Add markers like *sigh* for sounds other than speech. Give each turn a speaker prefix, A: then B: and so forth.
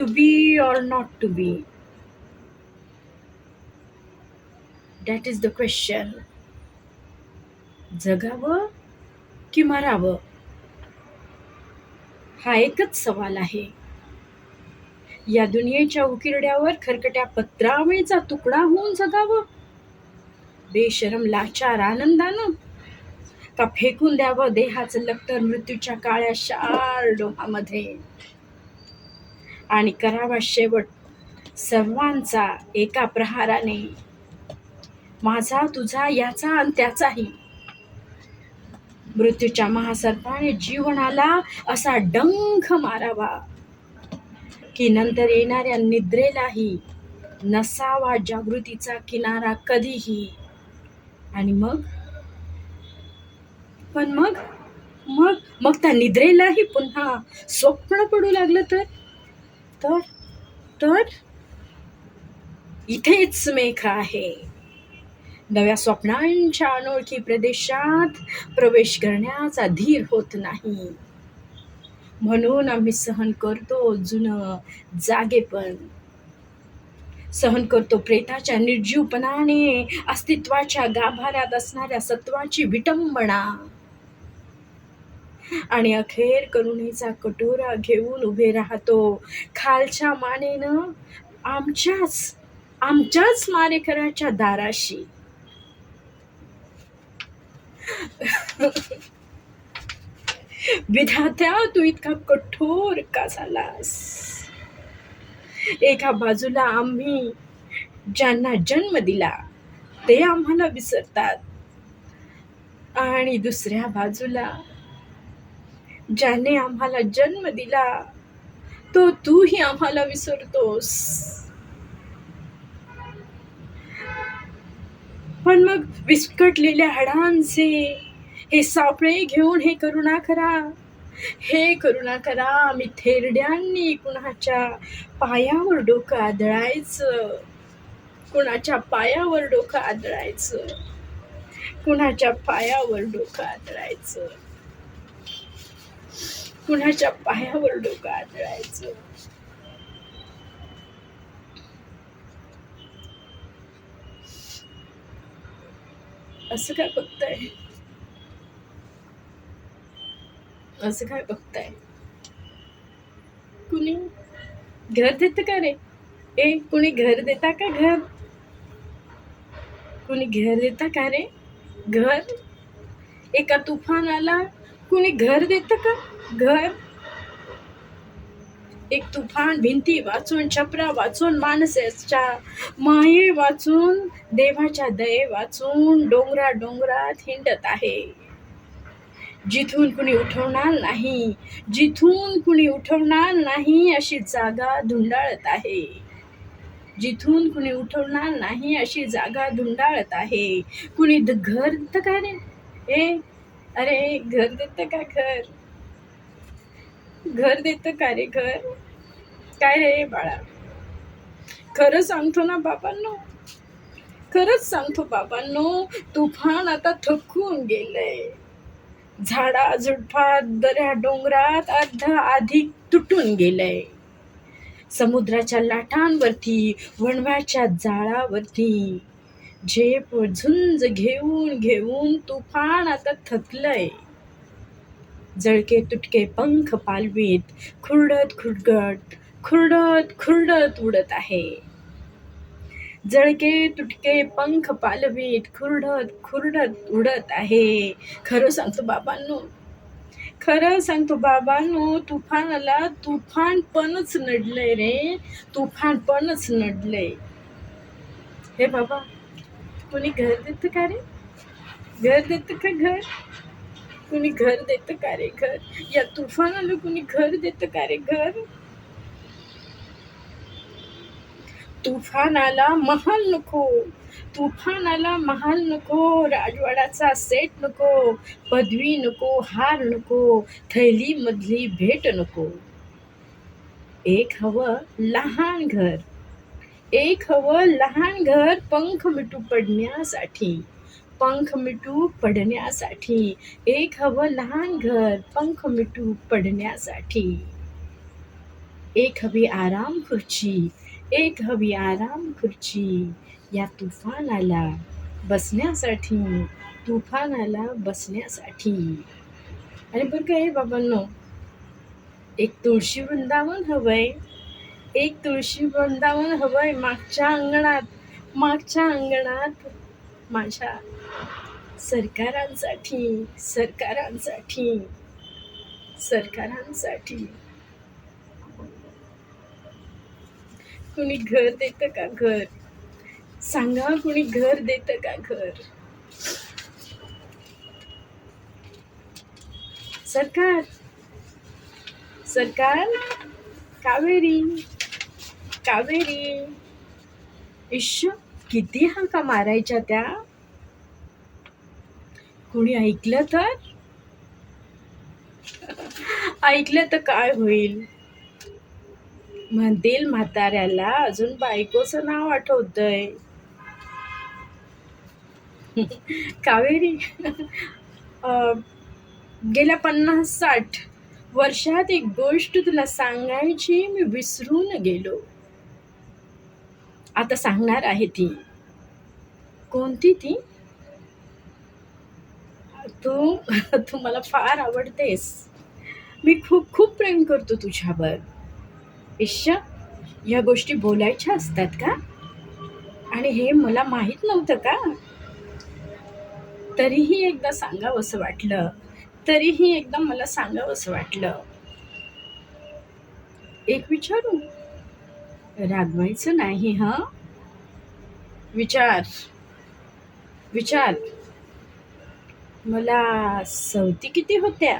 A: To be or not to be? That is the question. जगावं की मरावं? हा एकच सवाल आहे. या दुनियेच्या उकिरड्यावर खरकट्या पत्रावळीचा तुकडा होऊन जगावं? बेशरम लाचार आनंदानं? का फेकून द्यावं देहाचं लक्तर मृत्यूच्या काळ्या शार डोहामध्ये? आणि करावा शेवट सर्वांचा एका प्रहाराने. माझा तुझा याचा आणि त्याचाही. मृत्यूच्या महासर्पाने जीवनाला असा डंख मारावा की नंतर येणाऱ्या निद्रेलाही नसावा जागृतीचा किनारा कधीही. आणि मग? पण मग? मग? मग त्या निद्रेलाही पुन्हा स्वप्न पडू लागलं तर? तर तर इथेच मेघ आहे. नव्या स्वप्नांच्या अनोळखी प्रदेशात प्रवेश करण्याचा धीर होत नाही. म्हणून आम्ही सहन करतो जुनं जागेपण. सहन करतो प्रेताच्या निर्जीवपणाने अस्तित्वाच्या गाभाऱ्यात असणाऱ्या सत्वाची विटंबना आणि अखेर करुणेचा कटोरा घेऊन उभे राहतो. खालच्या मानेनं आमच्याच आमच्याच मारेकराच्या दाराशी. विधात्या तू इतका कठोर का झालास? एका बाजूला आम्ही ज्यांना जन्म दिला ते आम्हाला विसरतात. आणि दुसऱ्या बाजूला ज्याने आम्हाला जन्म दिला तो तूही आम्हाला विसरतोस. पण मग विस्कटलेल्या हाडांचे हे सापळे घेऊन हे करुणा करा. हे करुणा करा आम्ही थेरड्यांनी कुणाच्या पायावर डोकं आदळायचं. कुणाच्या पायावर डोकं आदळायचं. कुणाच्या पायावर डोकं आदळायचं. कुणाच्या पायावर डोकं आदळायचं? असं काय बघताय? असं काय बघताय? कुणी घर देत का रे? ए कुणी घर देता का घर? कुणी घर देता का रे? घर? एका तुफान आला कुणी घर देत का? घर. एक तुफान भिंती वाचून छपरा वाचून माणसाच्या माये वाचून देवाच्या दये वाचून डोंगरा डोंगरात हिंडत आहे. जिथून कुणी उठवणार नाही जिथून कुणी उठवणार नाही अशी जागा धुंडाळत आहे. जिथून कुणी उठवणार नाही अशी जागा धुंडाळत आहे. कुणी द- घर देतं का रे हे अरे घर देतं का घर. घर देतं का रे घर? काय रे बाळा? खरं सांगतो ना बाबांनो. खरंच सांगतो बाबांनो तुफान आता थकून गेलंय. झाडा झुडफात दऱ्या डोंगरात अर्ध अधिक तुटून गेलंय. समुद्राच्या लाटांवरती वणव्याच्या जाळावरती झेप झुंज घेऊन घेऊन तुफान आता थकलंय. जळके तुटके पंख पालवीत खुरडत खुरगट खुरडत खुरडत उडत आहे. जळके तुटके पंख पालवीत खुरडत खुरडत उडत आहे. खरं सांगतो बाबांनो खरं सांगतो बाबांनो तुफानाला तुफानपणच नडलंय रे तुफानपणच नडलंय. हे बाबा कोणी घर देतं का रे? घर देतं का घर? कुणी घर देतं का रे घर या तुफानाला कुणी घर देतं का रे घर तुफानाला महाल नको. तुफानाला महाल नको. राजवाड्याचा सेट नको. पदवी नको हार नको. थैली मधली भेट नको. एक हवं लहान घर. एक हवं लहान घर पंख मिटू पडण्यासाठी. पंख मिटू पडण्यासाठी. एक हवं लहान घर पंख मिटू पडण्यासाठी. एक हवी आराम खुर्ची एक हवी आराम खुर्ची. या तुफानाला बसण्यासाठी तुफानाला बसण्यासाठी. आणि बरं काय बाबांनो एक तुळशी वृंदावन हवंय. एक तुळशी वृंदावन हवंय मागच्या अंगणात मागच्या अंगणात माझ्या सरकारांसाठी सरकारांसाठी सरकारांसाठी. कुणी घर देतं का घर? सांगा कुणी घर देतं का घर? सरकार. सरकार कावेरी. कावेरी. इश्श किती हाका मारायच्या त्या? कोणी ऐकलं तर? ऐकलं तर काय होईल? म्हणतील म्हाताऱ्याला अजून बायकोचं नाव आठवतंय. कावेरी. अं, गेल्या पन्नास साठ वर्षात एक गोष्ट तुला सांगायची मी विसरून गेलो. आता सांगणार आहे ती. कोणती ती? तू *laughs* तू मला फार आवडतेस. मी खूप खूप प्रेम करतो तुझ्यावर. इश्य ह्या गोष्टी बोलायच्या असतात का? आणि हे मला माहीत नव्हतं का? तरीही एकदा सांगावंसं वाटलं. तरीही एकदा मला सांगावंसं वाटलं. एक विचारू? रागवायचं नाही हा? विचार. विचार. मला सवती किती होत्या?